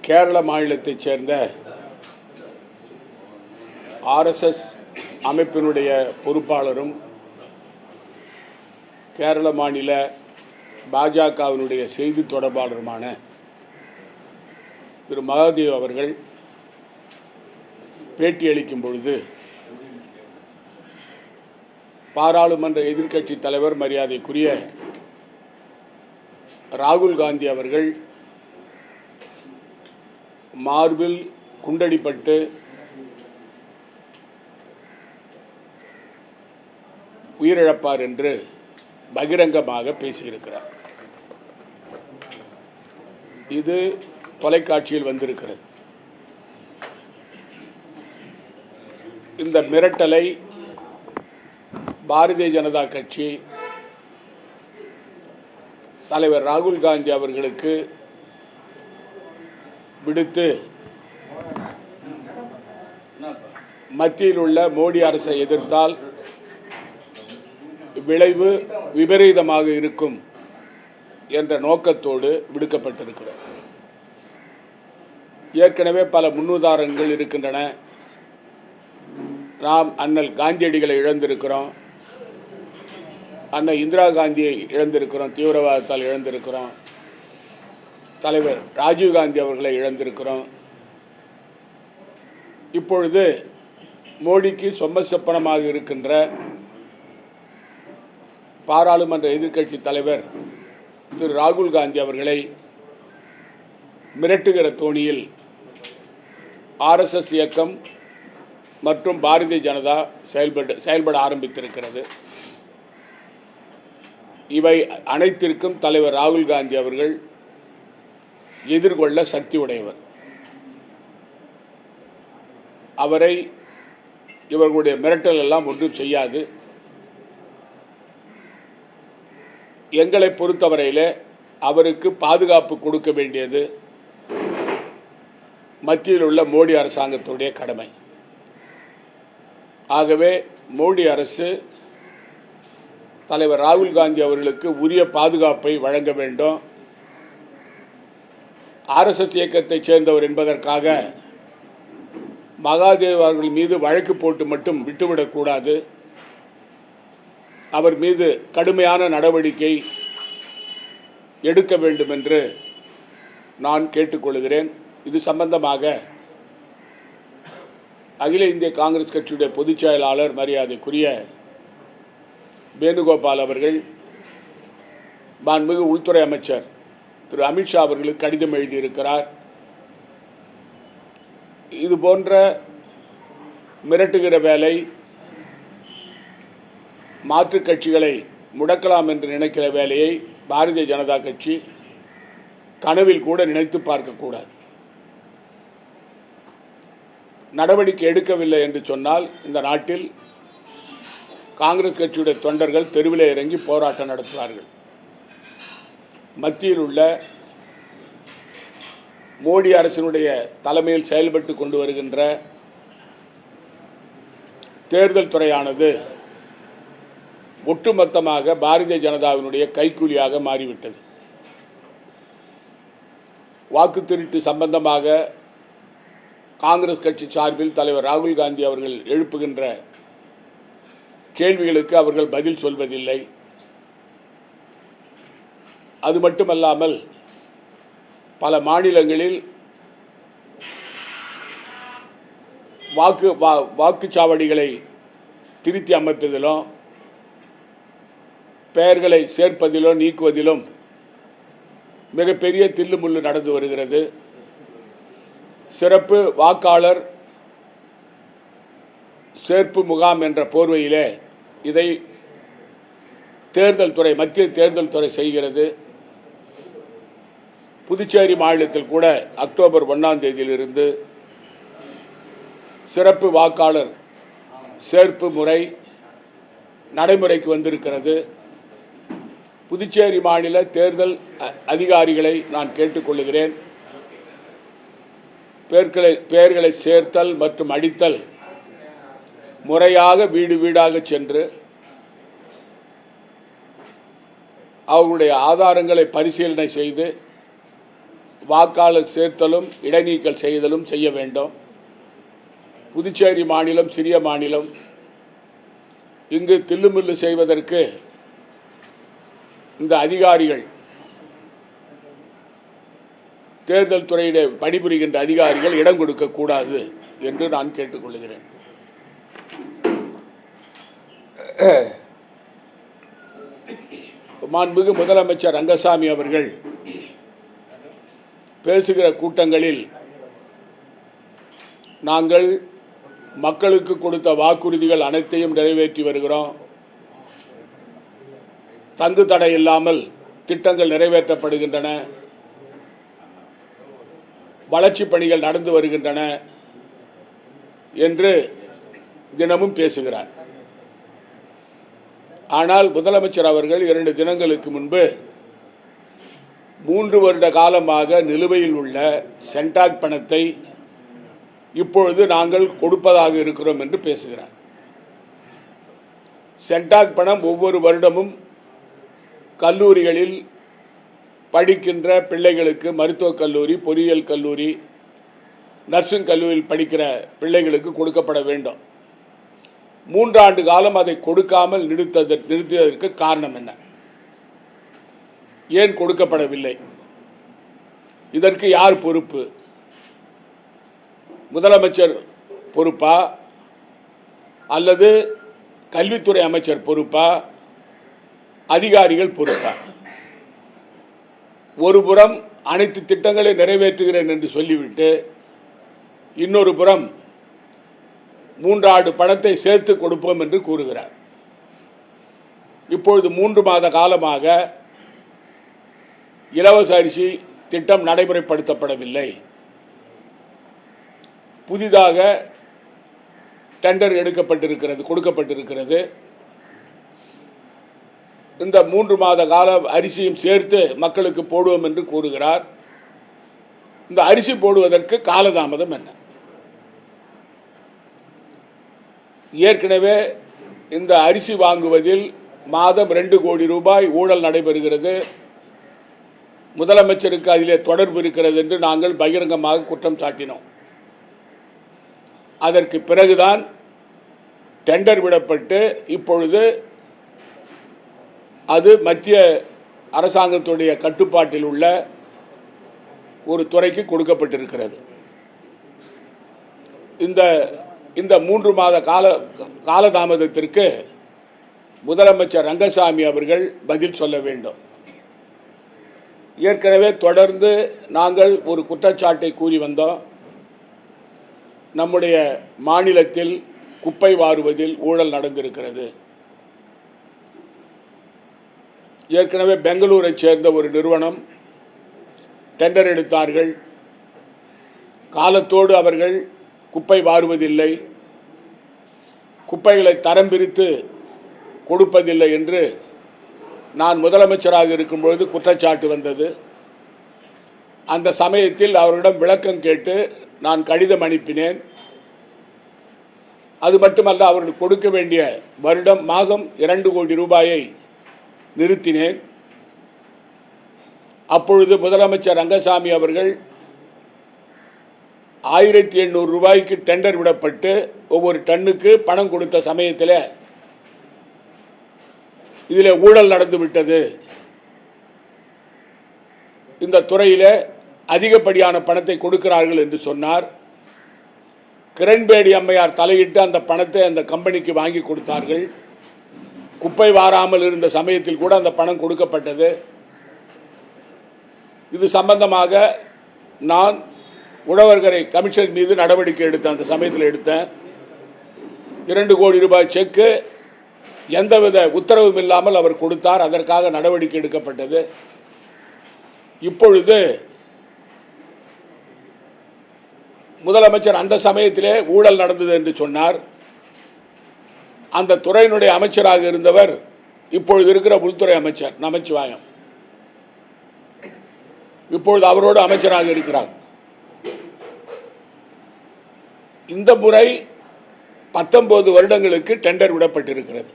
கேரள மாநிலத்தைச் சேர்ந்த ஆர்எஸ்எஸ் அமைப்பினுடைய பொறுப்பாளரும் கேரள மாநில பாஜகவினுடைய செய்தி தொடர்பாளருமான திரு. மகாதேவ் அவர்கள் பேட்டியளிக்கும் பொழுது பாராளுமன்ற எதிர்க்கட்சி தலைவர் மரியாதைக்குரிய ராகுல் காந்தி அவர்கள் மார்பில் குண்டடிப்பட்டு உயிரிழப்பார் என்று பகிரங்கமாக பேசியிருக்கிறார். இது தொலைக்காட்சியில் வந்திருக்கிறது. இந்த மிரட்டலை பாரதிய ஜனதா கட்சி தலைவர் ராகுல் காந்தி அவர்களுக்கு விடுத்து மத்தியில் உள்ள மோடி அரசை எதிர்த்தால் விளைவு விபரீதமாக இருக்கும் என்ற நோக்கத்தோடு விடுக்கப்பட்டிருக்கிறது. ஏற்கனவே பல முன்னுதாரணங்கள் இருக்கின்றன. நாம் அண்ணல் காந்தியடிகளை இழந்திருக்கிறோம். அன்னை இந்திரா காந்தியை இழந்திருக்கிறோம் தீவிரவாதத்தால் இழந்திருக்கிறோம். தலைவர் ராஜீவ் காந்தி அவர்களை இழந்திருக்கிறோம். இப்பொழுது மோடிக்கு சொம்ம செப்பனமாக இருக்கின்ற பாராளுமன்ற எதிர்க்கட்சி தலைவர் திரு ராகுல் காந்தி அவர்களை மிரட்டுகிற தோணியில் ஆர்எஸ்எஸ் இயக்கம் மற்றும் பாரதிய ஜனதா செயல்பட செயல்பட ஆரம்பித்திருக்கிறது. இவை அனைத்திற்கும் தலைவர் ராகுல் காந்தி அவர்கள் எதிர்கொள்ள சக்தி உடையவர் அவரை இவர்களுடைய மிரட்டல் எல்லாம் ஒன்றும் செய்யாது. எங்களை பொறுத்தவரையிலே அவருக்கு பாதுகாப்பு கொடுக்க வேண்டியது மத்தியில் உள்ள மோடி அரசாங்கத்துடைய கடமை. ஆகவே மோடி அரசு தலைவர் ராகுல் காந்தி அவர்களுக்கு உரிய பாதுகாப்பை வழங்க வேண்டும். ஆர்எஸ்எஸ் இயக்கத்தைச் சேர்ந்தவர் என்பதற்காக மகாதேவ் அவர்கள் மீது வழக்கு போட்டு மட்டும் விட்டுவிடக்கூடாது. அவர் மீது கடுமையான நடவடிக்கை எடுக்க வேண்டும் என்று நான் கேட்டுக்கொள்கிறேன். இது சம்பந்தமாக அகில இந்திய காங்கிரஸ் கட்சியுடைய பொதுச் செயலாளர் மரியாதைக்குரிய வேணுகோபால் அவர்கள் மாண்புமிகு உள்துறை அமைச்சர் திரு அமித்ஷா அவர்களுக்கு கடிதம் எழுதியிருக்கிறார். இது போன்ற மிரட்டுகிற வேலை மாற்றுக் கட்சிகளை முடக்கலாம் என்று நினைக்கிற வேலையை பாரதிய ஜனதா கட்சி கனவில் கூட நினைத்து பார்க்கக்கூடாது நடவடிக்கை எடுக்கவில்லை என்று சொன்னால் இந்த நாட்டில் காங்கிரஸ் கட்சியுடைய தொண்டர்கள் தெருவில் இறங்கி போராட்டம் நடத்துவார்கள். மத்தியில் உள்ள மோடி அரசினுடைய தலைமையில் செயல்பட்டு கொண்டு வருகின்ற தேர்தல் துறையானது ஒட்டுமொத்தமாக பாரதிய ஜனதாவினுடைய கைக்கூலியாக மாறிவிட்டது. வாக்கு திருட்டு சம்பந்தமாக காங்கிரஸ் கட்சி சார்பில் தலைவர் ராகுல் காந்தி அவர்கள் எழுப்புகின்ற கேள்விகளுக்கு அவர்கள் பதில் சொல்வதில்லை. அது மட்டுமல்லாமல் பல மாநிலங்களில் வாக்கு வா- வாக்குச்சாவடிகளை திருத்தி அமைப்பதிலும் பெயர்களை சேர்ப்பதிலும் நீக்குவதிலும் மிகப்பெரிய தில்லுமுள்ளு நடந்து வருகிறது. சிறப்பு வாக்காளர் சேர்ப்பு முகாம் என்ற போர்வையிலே இதை தேர்தல் துறை மத்திய தேர்தல் துறை செய்கிறது. புதுச்சேரி மாநிலத்தில் கூட அக்டோபர் ஒன்றாம் தேதியிலிருந்து சிறப்பு வாக்காளர் சேர்ப்பு முறை நடைமுறைக்கு வந்திருக்கிறது. புதுச்சேரி மாநில தேர்தல் அதிகாரிகளை நான் கேட்டுக்கொள்கிறேன் பெயர்களை பெயர்களை சேர்த்தல் மற்றும் அடித்தல் முறையாக வீடு வீடாக சென்று அவர்களுடைய ஆதாரங்களை பரிசீலனை செய்து வாக்காளர் சேர்த்தலும் இடைநீக்கல் செய்தலும் செய்ய வேண்டும். புதுச்சேரி மாநிலம் சிறிய மாநிலம். இங்கு தில்லுமுல்லு செய்வதற்கு இந்த அதிகாரிகள் தேர்தல் துறையிட பணிபுரிகின்ற அதிகாரிகள் இடம் கொடுக்கக்கூடாது என்று நான் கேட்டுக்கொள்கிறேன். மாண்புமிகு முதலமைச்சர் ரங்கசாமி அவர்கள் பேசுகிற கூட்டங்களில் நாங்கள் மக்களுக்கு கொடுத்த வாக்குறுதிகள் அனைத்தையும் நிறைவேற்றி வருகிறோம். தங்கு தடை இல்லாமல் திட்டங்கள் நிறைவேற்றப்படுகின்றன. வளர்ச்சிப் பணிகள் நடந்து வருகின்றன என்று தினமும் பேசுகிறார். ஆனால் முதலமைச்சர் அவர்கள் இரண்டு தினங்களுக்கு முன்பு மூன்று வருட காலமாக நிலுவையில் உள்ள சென்டாக் பணத்தை இப்பொழுது நாங்கள் கொடுப்பதாக இருக்கிறோம் என்று பேசுகிறார். சென்டாக் பணம் ஒவ்வொரு வருடமும் கல்லூரிகளில் படிக்கின்ற பிள்ளைகளுக்கு மருத்துவக் கல்லூரி பொறியியல் கல்லூரி நர்சிங் கல்லூரியில் படிக்கிற பிள்ளைகளுக்கு கொடுக்கப்பட வேண்டும். மூன்றாண்டு காலம் அதை கொடுக்காமல் நிறுத்தத நிறுத்தியதற்கு காரணம் என்ன? ஏன் கொடுக்கப்படவில்லை? இதற்கு யார் பொறுப்பு? முதலமைச்சர் பொறுப்பா? அல்லது கல்வித்துறை அமைச்சர் பொறுப்பா? அதிகாரிகள் பொறுப்பா? ஒரு புறம் அனைத்து திட்டங்களை நிறைவேற்றுகிறேன் என்று சொல்லிவிட்டு இன்னொரு புறம் மூன்றாண்டு பணத்தை சேர்த்து கொடுப்போம் என்று கூறுகிறார். இப்பொழுது மூன்று மாத காலமாக இலவச அரிசி திட்டம் நடைமுறைப்படுத்தப்படவில்லை. புதிதாக டெண்டர் எடுக்கப்பட்டிருக்கிறது கொடுக்கப்பட்டிருக்கிறது. இந்த மூன்று மாத கால அரிசியும் சேர்த்து மக்களுக்கு போடுவோம் என்று கூறுகிறார். இந்த அரிசி போடுவதற்கு காலதாமதம் என்ன? ஏற்கனவே இந்த அரிசி வாங்குவதில் மாதம் ரெண்டு கோடி ரூபாய் ஊழல் நடைபெறுகிறது. முதலமைச்சருக்கு அதிலே தொடர்பு இருக்கிறது என்று நாங்கள் பகிரங்கமாக குற்றம் சாட்டினோம். அதற்கு பிறகுதான் டெண்டர் விடப்பட்டு இப்பொழுது அது மத்திய அரசாங்கத்துடைய கட்டுப்பாட்டில் உள்ள ஒரு துறைக்கு கொடுக்கப்பட்டிருக்கிறது. இந்த இந்த மூன்று மாத கால காலதாமதத்திற்கு முதலமைச்சர் ரங்கசாமி அவர்கள் பதில் சொல்ல வேண்டும். ஏற்கனவே தொடர்ந்து நாங்கள் ஒரு குற்றச்சாட்டை கூறி வந்தோம். நம்முடைய மாநிலத்தில் குப்பை வாருவதில் ஊழல் நடந்திருக்கிறது. ஏற்கனவே பெங்களூரை சேர்ந்த ஒரு நிறுவனம் டெண்டர் எடுத்தார்கள். காலத்தோடு அவர்கள் குப்பை வாருவதில்லை. குப்பைகளை தரம் பிரித்து கொடுப்பதில்லை என்று நான் முதலமைச்சராக இருக்கும்பொழுது குற்றச்சாட்டு வந்தது. அந்த சமயத்தில் அவரிடம் விளக்கம் கேட்டு நான் கடிதம் அனுப்பினேன். அது மட்டுமல்ல அவர்களுக்கு கொடுக்க வேண்டிய வருடம் மாதம் இரண்டு கோடி ரூபாயை நிறுத்தினேன். அப்பொழுது முதலமைச்சர் ரங்கசாமி அவர்கள் ஆயிரத்தி எண்ணூறு ரூபாய்க்கு டெண்டர் விடப்பட்டு ஒவ்வொரு டன்னுக்கு பணம் கொடுத்த சமயத்தில் இதில் ஊழல் நடந்து விட்டது. இந்த துறையில் அதிகப்படியான பணத்தை கொடுக்கிறார்கள் என்று சொன்னார். கிரண்பேடி அம்மையார் தலையிட்டு அந்த பணத்தை அந்த கம்பெனிக்கு வாங்கி கொடுத்தார்கள். குப்பை வாராமல் இருந்த சமயத்தில் கூட அந்த பணம் கொடுக்கப்பட்டது. இது சம்பந்தமாக நான் உழவர்கரை கமிஷன் மீது நடவடிக்கை எடுத்தேன் அந்த சமயத்தில் எடுத்தேன் இரண்டு கோடி ரூபாய் செக்கு எந்தவித உத்தரவும் இல்லாமல் அவர் கொடுத்தார். அதற்காக நடவடிக்கை எடுக்கப்பட்டது. இப்பொழுது முதலமைச்சர் அந்த சமயத்திலே ஊழல் நடந்தது என்று சொன்னார். அந்த துறையினுடைய அமைச்சராக இருந்தவர் இப்பொழுது இருக்கிற உள்துறை அமைச்சர் நமச்சிவாயம். இப்பொழுது அவரோடு அமைச்சராக இருக்கிறார். இந்த முறை பத்தொன்பது வருடங்களுக்கு டெண்டர் விடப்பட்டிருக்கிறது.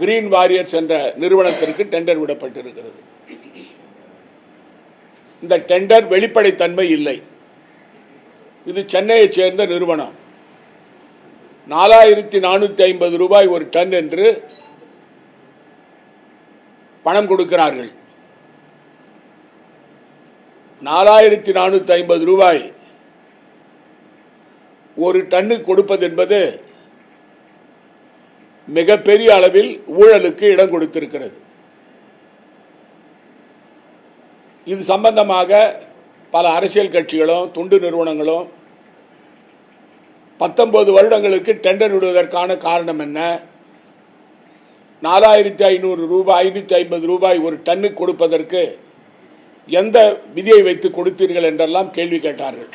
கிரீன் வாரியர்ஸ் என்ற நிறுவனத்திற்கு டெண்டர் விடப்பட்டிருக்கிறது. இந்த டெண்டர் வெளிப்படைத்தன்மை இல்லை. இது சென்னையைச் சேர்ந்த நிறுவனம். நாலாயிரத்தி நானூற்றி ஐம்பது ரூபாய் ஒரு டன் என்று பணம் கொடுக்கிறார்கள். நாலாயிரத்தி நானூற்றி ஐம்பது ரூபாய் ஒரு டன்னு கொடுப்பது என்பது மிகப்பெரிய அளவில் ஊழலுக்கு இடம் கொடுத்திருக்கிறது. இது சம்பந்தமாக பல அரசியல் கட்சிகளும் தொண்டு நிறுவனங்களும் பத்தொன்பது வருடங்களுக்கு டெண்டர் விடுவதற்கான காரணம் என்ன? நாலாயிரத்தி ஐநூறு ரூபாய் ஐநூற்றி ஐம்பது ரூபாய் ஒரு டன்னு கொடுப்பதற்கு எந்த விதியை வைத்து கொடுத்தீர்கள் என்றெல்லாம் கேள்வி கேட்டார்கள்.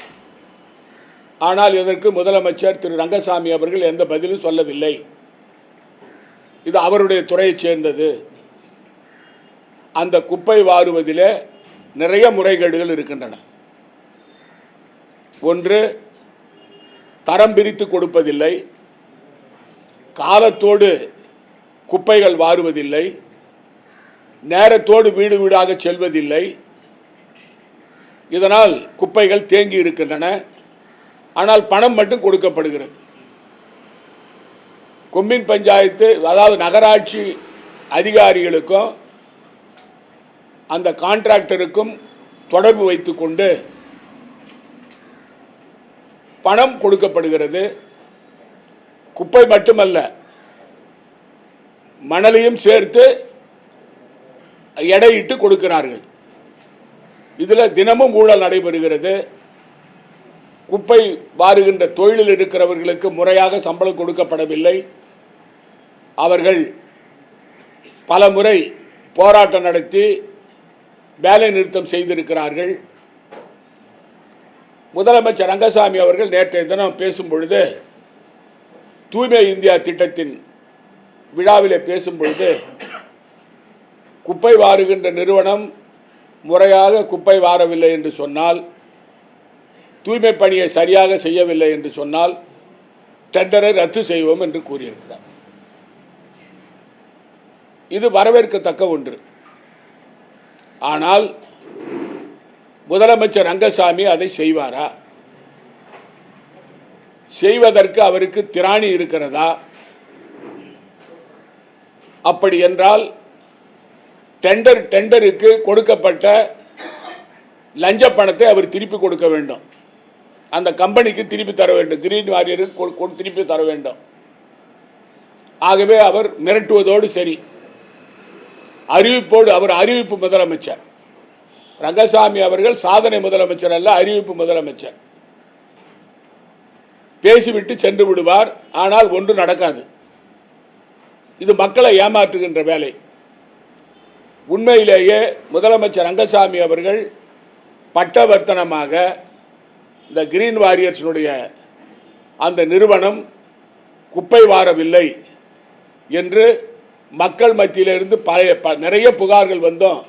ஆனால் இதற்கு முதலமைச்சர் திரு ரங்கசாமி அவர்கள் எந்த பதிலும் சொல்லவில்லை. இது அவருடைய துறையைச் சேர்ந்தது. அந்த குப்பை வாருவதிலே நிறைய முறைகேடுகள் இருக்கின்றன. ஒன்று தரம் பிரித்து கொடுப்பதில்லை. காலத்தோடு குப்பைகள் வாருவதில்லை. நேரத்தோடு வீடு வீடாக செல்வதில்லை. இதனால் குப்பைகள் தேங்கி இருக்கின்றன. ஆனால் பணம் மட்டும் கொடுக்கப்படுகிறது. கொம்பின் பஞ்சாயத்து அதாவது நகராட்சி அதிகாரிகளுக்கும் அந்த கான்ட்ராக்டருக்கும் தொடர்பு வைத்துக்கொண்டு பணம் கொடுக்கப்படுகிறது. குப்பை மட்டுமல்ல மணலையும் சேர்த்து எடையிட்டு கொடுக்கிறார்கள். இதில் தினமும் ஊழல் நடைபெறுகிறது. குப்பை வாருகின்ற தொழிலில் இருக்கிறவர்களுக்கு முறையாக சம்பளம் கொடுக்கப்படவில்லை. அவர்கள் பல முறை போராட்டம் நடத்தி வேலை நிறுத்தம் செய்திருக்கிறார்கள். முதலமைச்சர் ரங்கசாமி அவர்கள் நேற்றைய தினம் பேசும் பொழுது தூய்மை இந்தியா திட்டத்தின் விழாவிலே பேசும் பொழுது குப்பை வாருகின்ற நிறுவனம் முறையாக குப்பை வாரவில்லை என்று சொன்னால் தூய்மை பணியை சரியாக செய்யவில்லை என்று சொன்னால் டெண்டரை ரத்து செய்வோம் என்று கூறியிருக்கிறார். இது வரவேற்கத்தக்க ஒன்று. ஆனால் முதலமைச்சர் ரங்கசாமி அதை செய்வாரா? செய்வதற்கு அவருக்கு திராணி இருக்கிறதா? அப்படி என்றால் டெண்டர் டெண்டருக்கு கொடுக்கப்பட்ட லஞ்ச பணத்தை அவர் திருப்பி கொடுக்க வேண்டும். அந்த கம்பெனிக்கு திருப்பி தர வேண்டும். கிரீன் வாரியருக்கு திருப்பி தர வேண்டும். ஆகவே அவர் மிரட்டுவதோடு சரி. அறிவிப்போடு அவர் அறிவிப்பு முதலமைச்சர். ரங்கசாமி அவர்கள் சாதனை முதலமைச்சர் அல்ல அறிவிப்பு முதலமைச்சர். பேசிவிட்டு சென்று விடுவார் ஆனால் ஒன்று நடக்காது. இது மக்களை ஏமாற்றுகின்ற வேலை. உண்மையிலேயே முதலமைச்சர் ரங்கசாமி அவர்கள் பட்டவர்த்தனமாக இந்த கிரீன் வாரியர்ஸினுடைய அந்த நிறுவனம் குப்பை வாரவில்லை என்று மக்கள் மத்தியிலிருந்து பழைய ப- நிறைய புகார்கள் வந்தோம்.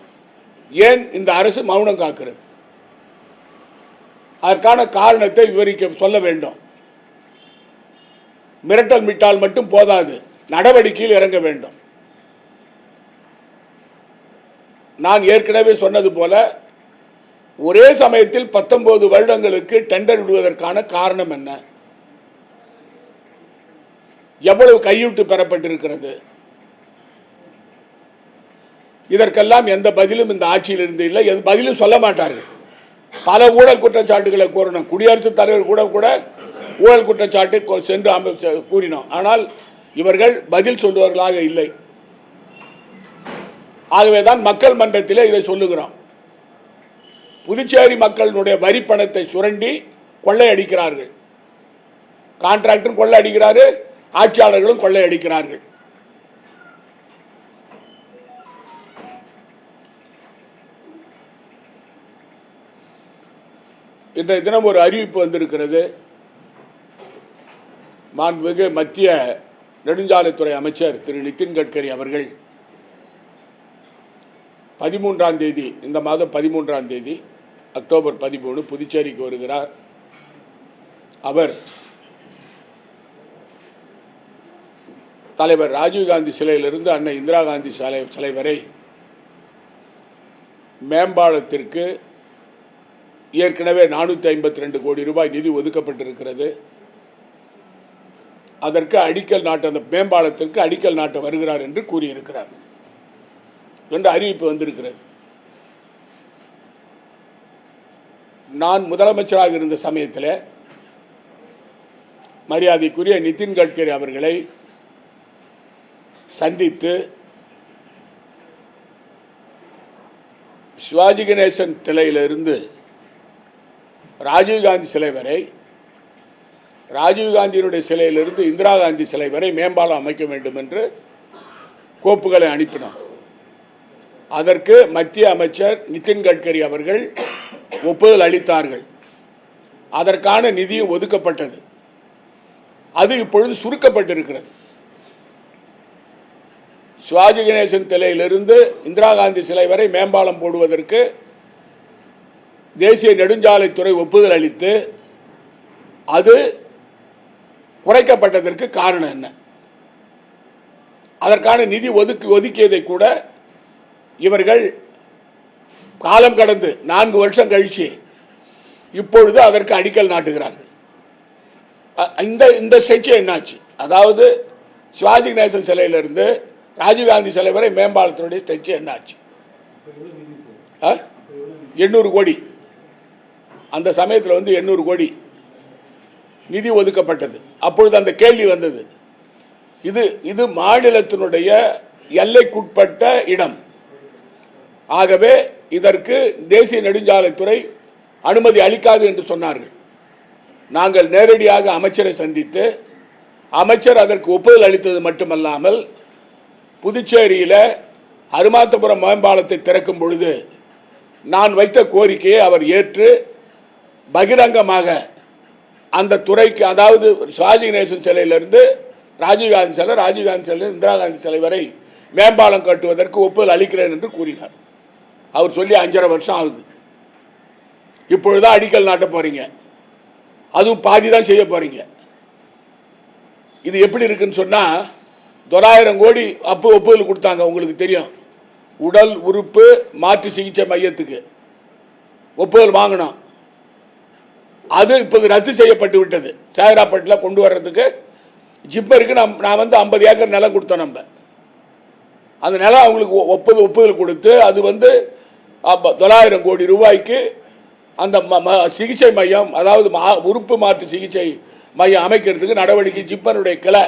ஏன் இந்த அரசு மௌனம் காக்கிறது? அதற்கான காரணத்தை விவரிக்க சொல்ல வேண்டும். மிரட்டல் மிட்டால் மட்டும் போதாது. நடவடிக்கையில் இறங்க வேண்டும். நான் ஏற்கனவே சொன்னது போல ஒரே சமயத்தில் பத்தொன்பது வருடங்களுக்கு டெண்டர் விடுவதற்கான காரணம் என்ன? எவ்வளவு கையூட்டு பெறப்பட்டிருக்கிறது? இதற்கெல்லாம் எந்த பதிலும் இந்த ஆட்சியில் இருந்து இல்லை. எந்த பதிலும் சொல்ல மாட்டார்கள். பல ஊழல் குற்றச்சாட்டுகளை கூறணும் குடியரசுத் தலைவர் கூட கூட ஊழல் குற்றச்சாட்டு கொ- சென்று கூறினோம். ஆனால் இவர்கள் பதில் சொல்லுவவர்களாக இல்லை. ஆகவேதான் மக்கள் மன்றத்திலே இதை சொல்லுகிறோம். புதுச்சேரி மக்களினுடைய வரி பணத்தை சுரண்டி கொள்ளையடிக்கிறார்கள் கான்ட்ராக்டரும் கொள்ளையடிக்கிறாரு ஆட்சியாளர்களும் கொள்ளை அடிக்கிறார்கள். இன்றைய தினம் ஒரு அறிவிப்பு வந்திருக்கிறது. மாண்புமிகு மத்திய நெடுஞ்சாலைத்துறை அமைச்சர் திரு நிதின் கட்கரி அவர்கள் பதிமூன்றாம் தேதி இந்த மாதம் பதிமூன்றாம் தேதி அக்டோபர் பதிமூணு புதுச்சேரிக்கு வருகிறார். அவர் தலைவர் ராஜீவ்காந்தி சிலையிலிருந்து அன்னை இந்திரா காந்தி சிலை சிலை வரை மேம்பாலத்திற்கு ஏற்கனவே நானூற்றி ஐம்பத்தி ரெண்டு கோடி ரூபாய் நிதி ஒதுக்கப்பட்டிருக்கிறது. அதற்கு அடிக்கல் நாட்டு அந்த மேம்பாலத்திற்கு அடிக்கல் நாட்ட வருகிறார் என்று கூறியிருக்கிறார். என்று அறிவிப்பு வந்திருக்கிறது. நான் முதலமைச்சராக இருந்த சமயத்தில் மரியாதைக்குரிய நிதின் கட்கரி அவர்களை சந்தித்து சிவாஜி கணேசன் சிலையிலிருந்து ராஜீவ்காந்தி சிலை வரை ராஜீவ்காந்தியினுடைய சிலையிலிருந்து இந்திரா காந்தி சிலை வரை மேம்பாலம் அமைக்க வேண்டும் என்று கோப்புகளை அனுப்பினோம். அதற்கு மத்திய அமைச்சர் நிதின் கட்கரி அவர்கள் ஒப்புதல் அளித்தார்கள். அதற்கான நிதியும் ஒதுக்கப்பட்டது. அது இப்பொழுது சுருக்கப்பட்டிருக்கிறது. சிவாஜி கணேசன் சிலையிலிருந்து இந்திரா காந்தி சிலை வரை மேம்பாலம் போடுவதற்கு தேசிய நெடுஞ்சாலைத்துறை ஒப்புதல் அளித்து அது குறைக்கப்பட்டதற்கு காரணம் என்ன? அதற்கான நிதி ஒதுக்கி ஒதுக்கியதை கூட இவர்கள் காலம் கடந்து நான்கு வருஷம் கழிச்சு இப்பொழுது அதற்கு அடிக்கல் நாட்டுகிறார்கள். இந்த இந்த ஸ்ட்ரெச் என்னாச்சு? அதாவது சிவாஜி கணேசன் சிலையிலிருந்து ராஜீவ்காந்தி சிலை வரை மேம்பாலத்தினுடைய ஸ்ட்ரெச் என்னாச்சு? ஆ? எண்ணூறு கோடி. அந்த சமயத்தில் வந்து எண்ணூறு கோடி நிதி ஒதுக்கப்பட்டது. அப்பொழுது அந்த கேள்வி வந்தது. இது இது மாநிலத்தினுடைய எல்லைக்குட்பட்ட இடம். ஆகவே இதற்கு தேசிய நெடுஞ்சாலைத்துறை அனுமதி அளிக்காது என்று சொன்னார்கள். நாங்கள் நேரடியாக அமைச்சரை சந்தித்து அமைச்சர் அதற்கு ஒப்புதல் அளித்தது மட்டுமல்லாமல் புதுச்சேரியில் அருமாத்தபுரம் மேம்பாலத்தை திறக்கும் பொழுது நான் வைத்த கோரிக்கையை அவர் ஏற்று பகிரங்கமாக அந்த துறைக்கு அதாவது சிவாஜி கணேசன் சிலையிலிருந்து ராஜீவ்காந்தி சிலை ராஜீவ்காந்தி சிலை இந்திரா காந்தி சிலை வரை மேம்பாலம் கட்டுவதற்கு ஒப்புதல் அளிக்கிறேன் என்று கூறினார். அவர் சொல்லி அஞ்சரை வருஷம் ஆகுது. இப்பொழுதுதான் அடிக்கல் நாட்ட போறீங்க. அதுவும் பாதி தான் செய்ய போறீங்க. இது எப்படி இருக்குன்னு சொன்னா தொள்ளாயிரம் கோடி அப்போ ஒப்புதல் கொடுத்தாங்க உங்களுக்கு தெரியும். உடல் உறுப்பு மாற்று சிகிச்சை மையத்துக்கு. ஒப்புதல் வாங்கினோம். அது இப்போது ரத்து செய்யப்பட்டு விட்டது. சேகராப்பட்டில் கொண்டு வர்றதுக்கு ஜிப்பருக்கு நம் நான் வந்து ஐம்பது ஏக்கர் நிலம் கொடுத்தோம் நம்ம. அந்த நிலம் அவங்களுக்கு ஒப்புதல் ஒப்புதல் கொடுத்து அது வந்து அப்ப தொள்ளாயிரம் கோடி ரூபாய்க்கு அந்த ம- ம- சிகிச்சை மையம் அதாவது மா- உறுப்பு மாற்று சிகிச்சை மையம் அமைக்கிறதுக்கு நடவடிக்கை ஜிப்பனுடைய கிளை.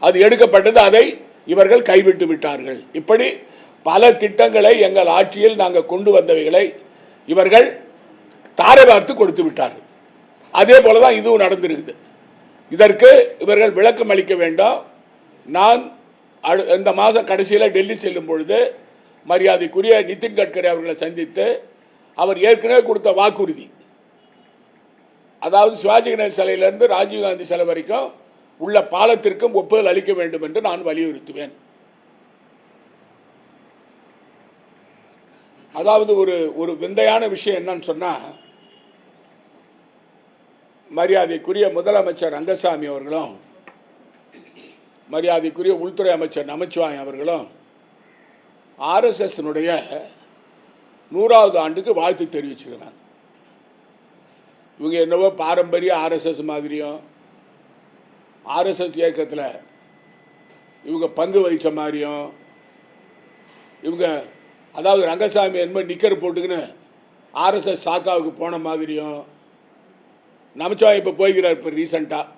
அது எடுக்கப்பட்டது அதை இவர்கள் கைவிட்டு விட்டார்கள். இப்படி பல திட்டங்களை எங்கள் ஆட்சியில் நாங்கள் கொண்டு வந்தவைகளை இவர்கள் தாரை பார்த்து கொடுத்து விட்டார்கள். அதே போலதான் இதுவும் நடந்திருக்குது. இதற்கு இவர்கள் விளக்கம் அளிக்க வேண்டும். நான் அடு- இந்த மாதம் கடைசியில் டெல்லி செல்லும் பொழுது மரியாதைக்குரிய நிதின் கட்கரி அவர்களை சந்தித்து அவர் ஏற்கனவே கொடுத்த வாக்குறுதி. அதாவது சிவாஜி கணேசன் சிலையிலிருந்து ராஜீவ்காந்தி சிலை வரைக்கும் உள்ள பாலத்திற்கும் ஒப்புதல் அளிக்க வேண்டும் என்று நான் வலியுறுத்துவேன். அதாவது ஒரு ஒரு விந்தையான விஷயம் என்னன்னு சொன்னா மரியாதைக்குரிய முதலமைச்சர் ரங்கசாமி அவர்களும் மரியாதைக்குரிய உள்துறை அமைச்சர் நமச்சிவாயம் அவர்களும் ஆர்எஸ்எஸ்னுடைய நூறாவது ஆண்டுக்கு வாழ்த்து தெரிவிச்சுக்கிறாங்க. இவங்க என்னவோ பாரம்பரிய ஆர்எஸ்எஸ் மாதிரியும் ஆர்எஸ்எஸ் இயக்கத்தில் இவங்க பங்கு வகித்த மாதிரியும் இவங்க அதாவது ரங்கசாமி என்ன நிக்கர் போட்டுக்கின்னு ஆர்எஸ்எஸ் சாக்காவுக்கு போன மாதிரியும் நமச்சிவாய் இப்போ போய்கிறார் இப்போ ரீசண்டாக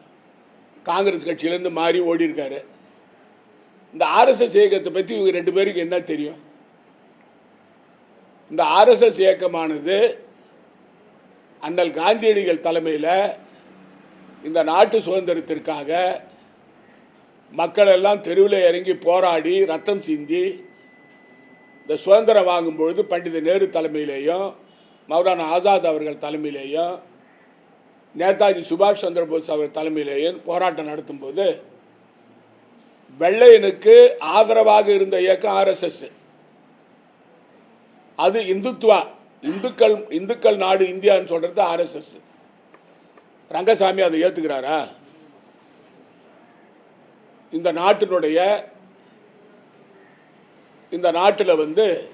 காங்கிரஸ் கட்சியிலேருந்து மாறி ஓடி இருக்காரு இந்த ஆர்எஸ்எஸ் இயக்கத்தை பற்றி இவங்க ரெண்டு பேருக்கு என்ன தெரியும்? இந்த ஆர்எஸ்எஸ் இயக்கமானது அண்ணல் காந்தியடிகள் தலைமையில் இந்த நாட்டு சுதந்திரத்திற்காக மக்கள் எல்லாம் தெருவில் இறங்கி போராடி ரத்தம் சிந்தி இந்த சுதந்திரம் வாங்கும் பொழுது பண்டித நேரு தலைமையிலேயும் மௌலானா ஆசாத் அவர்கள் தலைமையிலேயும் நேதாஜி சுபாஷ் சந்திரபோஸ் அவர் தலைமையிலேயும் போராட்டம் நடத்தும்போது வெள்ளையனுக்கு ஆதரவாக இருந்த இயக்கம் ஆர்எஸ்எஸ் அது இந்துத்துவா. இந்துக்கள் இந்துக்கள் நாடு இந்தியான்னு சொல்றது ஆர்எஸ்எஸ் ரங்கசாமி அதை ஏத்துக்கிறாரா? இந்த நாட்டினுடைய இந்த நாட்டில் வந்து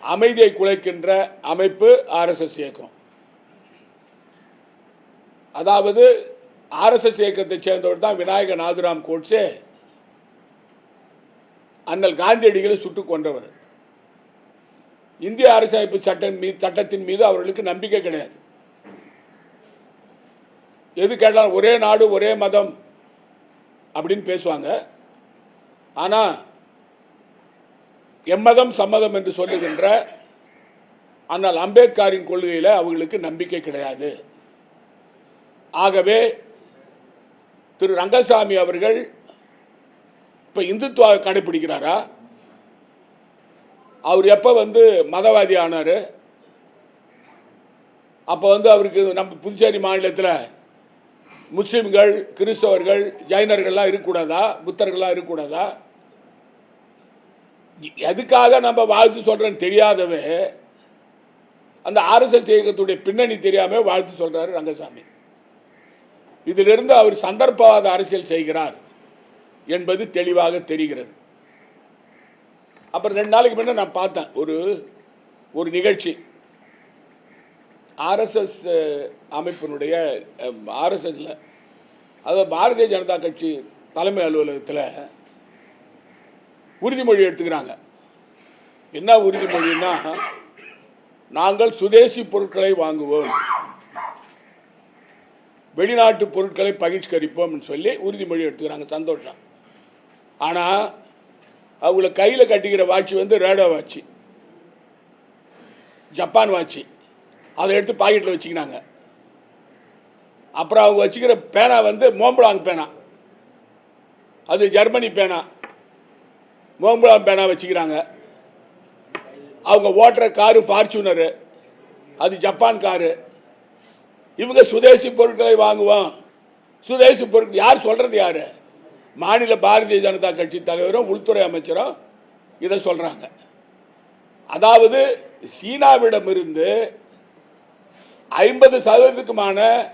அமைதியை குலைக்கின்ற அமைப்பு ஆர்எஸ்எஸ் இயக்கம். அதாவது ஆர்எஸ்எஸ் இயக்கத்தை சேர்ந்தவர் தான் விநாயகர் நாதுராம் கோட்ஸே. அண்ணல் காந்தியடிகளை சுட்டுக் கொன்றவர். இந்திய அரசமைப்பு சட்டம் மீது சட்டத்தின் மீது அவர்களுக்கு நம்பிக்கை கிடையாது. எது கேட்டாலும் ஒரே நாடு ஒரே மதம் அப்படின்னு பேசுவாங்க. ஆனால் எம்மதம் சம்மதம் என்று சொல்லுகின்ற ஆனால் அம்பேத்கரின் கொள்கையில் அவர்களுக்கு நம்பிக்கை கிடையாது. ஆகவே திரு ரங்கசாமி அவர்கள் இப்ப இந்துத்துவ கடைபிடிக்கிறாரா? அவர் எப்ப வந்து மதவாதி ஆனாரு? அப்ப வந்து அவருக்கு நம்ம புதுச்சேரி மாநிலத்தில் முஸ்லிம்கள் கிறிஸ்தவர்கள் ஜைனர்கள்லாம் இருக்கக்கூடாதா? புத்தர்கள்லாம் இருக்கக்கூடாதா? எதுக்காக நம்ம வாழ்த்து சொல்றேன்னு தெரியாதவே அந்த ஆர்எஸ்எஸ் இயக்கத்துடைய பின்னணி தெரியாம வாழ்த்து சொல்றாரு ரங்கசாமி. இதிலிருந்து அவர் சந்தர்ப்பவாத அரசியல் செய்கிறார். என்பது தெளிவாக தெரிகிறது. அப்புறம் ரெண்டு நாளைக்கு முன்னே நான் பார்த்தேன். ஒரு ஒரு நிகழ்ச்சி. ஆர்எஸ்எஸ் அமைப்பினுடைய ஆர்எஸ்எஸ்ல அதாவது பாரதிய ஜனதா கட்சி தலைமை அலுவலகத்தில் உறுதிமொழி எடுத்துக்கிறாங்க. என்ன உறுதிமொழின்னா நாங்கள் சுதேசி பொருட்களை வாங்குவோம். வெளிநாட்டு பொருட்களை பகிஷ்கரிப்போம் சொல்லி உறுதிமொழி எடுத்துக்கிறாங்க சந்தோஷம். ஆனால் அவங்கள கையில் கட்டிக்கிற வாட்சி வந்து ரேடோ வாட்சி. Japan watch. அதை எடுத்து பாக்கெட்டில் வச்சுக்கினாங்க. அப்புறம் அவங்க வச்சுக்கிற பேனா வந்து மோம்பலாங் பேனா. அது ஜெர்மனி பேனா. மோம்பலாங் பேனா வச்சுக்கிறாங்க. அவங்க ஓட்டுற காரு ஃபார்ச்சுனரு. அது ஜப்பான் காரு. இவங்க சுதேசி பொருட்களை வாங்குவோம் சுதேசி பொருட்கள் யார் சொல்றது யாரு? மாநில பாரதிய ஜனதா கட்சி தலைவரும் உள்துறை அமைச்சரும் இதை சொல்றாங்க. அதாவது சீனாவிடமிருந்து ஐம்பது சதவீதத்துக்குமான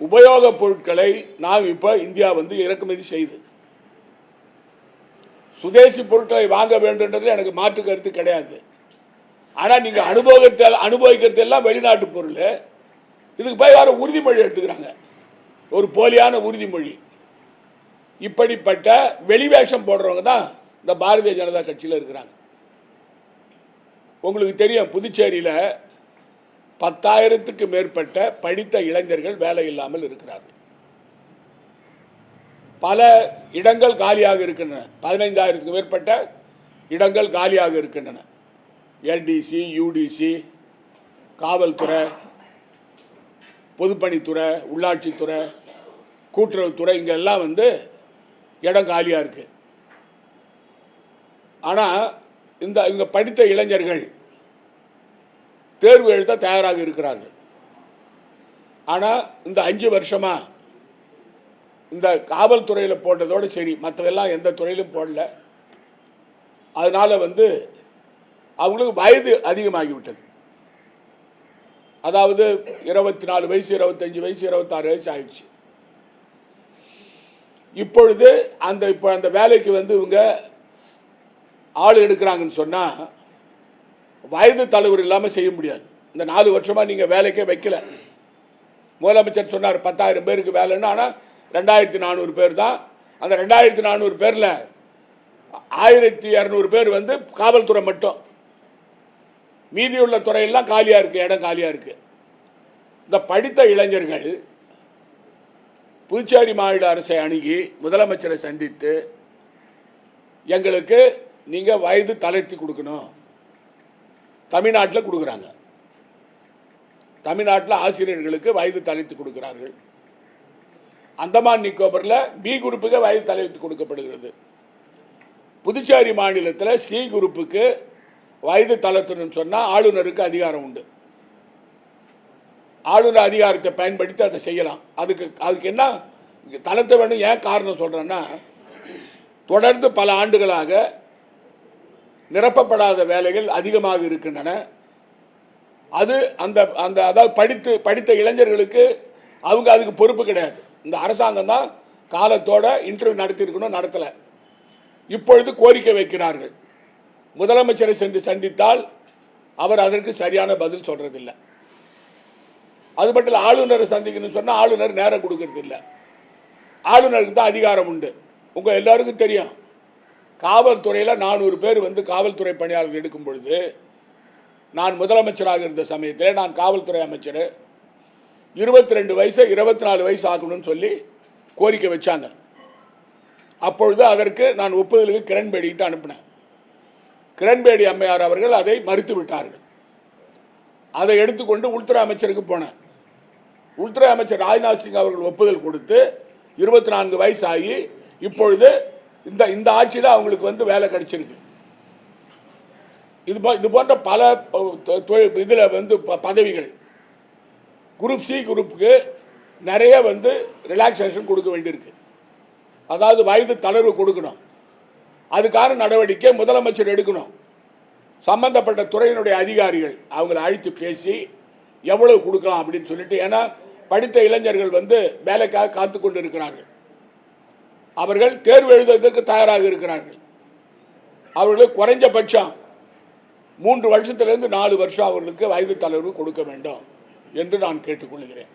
உபயோகப் பொருட்களை நாம் இப்போ இந்தியா வந்து இறக்குமதி செய்து. சுதேசி பொருட்களை வாங்க வேண்டும்ன்றது எனக்கு மாற்று கருத்து கிடையாது. ஆனா நீங்க அனுபவத்தை அனுபவிக்கிறது எல்லாம் வெளிநாட்டு பொருள். இதுக்கு போய் யாரோ உறுதிமொழி எடுத்துக்கிறாங்க. ஒரு போலியான உறுதிமொழி. இப்படிப்பட்ட வெளிவேஷம் போடுறவங்க தான் இந்த பாரதிய ஜனதா கட்சியில் இருக்கிறாங்க. உங்களுக்கு தெரியும் புதுச்சேரியில் பத்தாயிரத்துக்கு மேற்பட்ட படித்த இளைஞர்கள் வேலை இல்லாமல் இருக்கிறார்கள். பல இடங்கள் காலியாக இருக்கின்றன. பதினைந்தாயிரத்துக்கு மேற்பட்ட இடங்கள் காலியாக இருக்கின்றன. எல்டிசி யூடிசி காவல்துறை பொதுப்பணித்துறை உள்ளாட்சித்துறை கூட்டுறவுத்துறை இங்கெல்லாம் வந்து இடம் காலியாக இருக்கு. ஆனால் இந்த இவங்க படித்த இளைஞர்கள் தேர்வு எழுத தயாராக இருக்கிறார்கள். ஆனால் இந்த அஞ்சு வருஷமாக இந்த காவல்துறையில் போட்டதோட சரி மற்றவெல்லாம் எந்த துறையிலும் போடல. அதனால் வந்து அவங்களுக்கு வயது அதிகமாகி விட்டது அதாவது இருபத்தி நாலு வயசு இருபத்தஞ்சு வயசு இருபத்தாறு வயசு ஆயிடுச்சு. இப்பொழுது அந்த இப்போ அந்த வேலைக்கு வந்து இவங்க ஆள் எடுக்கிறாங்கன்னு சொன்னால் வயது தலைவர் இல்லாமல் செய்ய முடியாது. இந்த நாலு வருஷமாக நீங்கள் வேலைக்கே வைக்கல. முதலமைச்சர் சொன்னார் பத்தாயிரம் பேருக்கு வேலைன்னு ஆனால் ரெண்டாயிரத்தி நானூறு பேர் தான். அந்த ரெண்டாயிரத்தி நானூறு பேரில் ஆயிரத்தி இரநூறு பேர் வந்து காவல்துறை மட்டும். மீதியுள்ள துறையெல்லாம் காலியாக இருக்குது இடம் காலியாக இருக்குது இந்த படித்த இளைஞர்கள் புதுச்சேரி மாநில அரசை அணுகி முதலமைச்சரை சந்தித்து எங்களுக்கு நீங்க வயது தளர்த்தி கொடுக்கணும். தமிழ்நாட்டில் கொடுக்குறாங்க. தமிழ்நாட்டில் ஆசிரியர்களுக்கு வயது தளர்த்தி கொடுக்கிறார்கள். அந்தமான் நிக்கோபரில் பி குரூப்புக்கு வயது தளர்த்தி கொடுக்கப்படுகிறது. புதுச்சேரி மாநிலத்தில் சி குரூப்புக்கு வயது தளர்த்தணும்னு சொன்னால் ஆளுநருக்கு அதிகாரம் உண்டு. ஆளுநர் அதிகாரத்தை பயன்படுத்தி அதை செய்யலாம். அதுக்கு அதுக்கு என்ன? தளர்த்த வேண்டும். ஏன் காரணம் சொல்றேன்னா தொடர்ந்து பல ஆண்டுகளாக நிரப்பப்படாத வேலைகள் அதிகமாக இருக்கின்றன. அது அந்த அந்த அதாவது படித்து படித்த இளைஞர்களுக்கு அவங்க அதுக்கு பொறுப்பு கிடையாது. இந்த அரசாங்கம் தான் காலத்தோட இன்டர்வியூ நடத்தியிருக்கணும் நடத்தலை. இப்பொழுது கோரிக்கை வைக்கிறார்கள். முதலமைச்சரை சென்று சந்தித்தால் அவர் அதற்கு சரியான பதில் சொல்றதில்லை. அது மட்டும் இல்லை ஆளுநரை சந்திக்கணும்னு சொன்னால் ஆளுநர் நேரம் கொடுக்கறது இல்லை. ஆளுநருக்கு தான் அதிகாரம் உண்டு. உங்கள் எல்லாருக்கும் தெரியும். காவல்துறையில் நானூறு பேர் வந்து காவல்துறை பணியாளர்கள் எடுக்கும் பொழுது நான் முதலமைச்சராக இருந்த சமயத்தில் நான் காவல்துறை அமைச்சர். இருபத்தி ரெண்டு வயசை இருபத்தி நாலு வயசு ஆகணும்னு சொல்லி கோரிக்கை வச்சாங்க. அப்பொழுது அதற்கு நான் ஒப்புதலுக்கு கிரண்பேடிகிட்ட அனுப்பினேன். கிரண்பேடி அம்மையார் அவர்கள் அதை மறுத்து விட்டார்கள் அதை எடுத்துக்கொண்டு உள்துறை அமைச்சருக்கு போனேன். உள்துறை அமைச்சர் ராஜ்நாத் சிங் அவர்கள் ஒப்புதல் கொடுத்து இருபத்தி நான்கு வயசு ஆகி இப்பொழுது இந்த இந்த ஆட்சியில் அவங்களுக்கு வந்து வேலை கிடைச்சிருக்கு. இது இது போன்ற பல தொ- தொழில் இதில் வந்து ப- பதவிகள். குரூப் சி குரூப்புக்கு நிறைய வந்து ரிலாக்ஸேஷன் கொடுக்க வேண்டியிருக்கு. அதாவது வயது தளர்வு கொடுக்கணும். அதுக்கான நடவடிக்கை முதலமைச்சர் எடுக்கணும். சம்பந்தப்பட்ட துறையினுடைய அதிகாரிகள் அவங்களை அழைத்து பேசி எவ்வளவு கொடுக்கலாம் அப்படின்னு சொல்லிட்டு ஏன்னா படித்த இளைஞர்கள் வந்து வேலைக்காக காத்து கொண்டு இருக்கிறார்கள் அவர்கள் தேர்வு எழுதுவதற்கு தயாராக இருக்கிறார்கள். அவர்களுக்கு குறைஞ்சபட்சம் மூன்று வருஷத்திலிருந்து நாலு வருஷம் அவர்களுக்கு வயது தளர்வு கொடுக்க வேண்டும் என்று நான் கேட்டுக்கொள்கிறேன்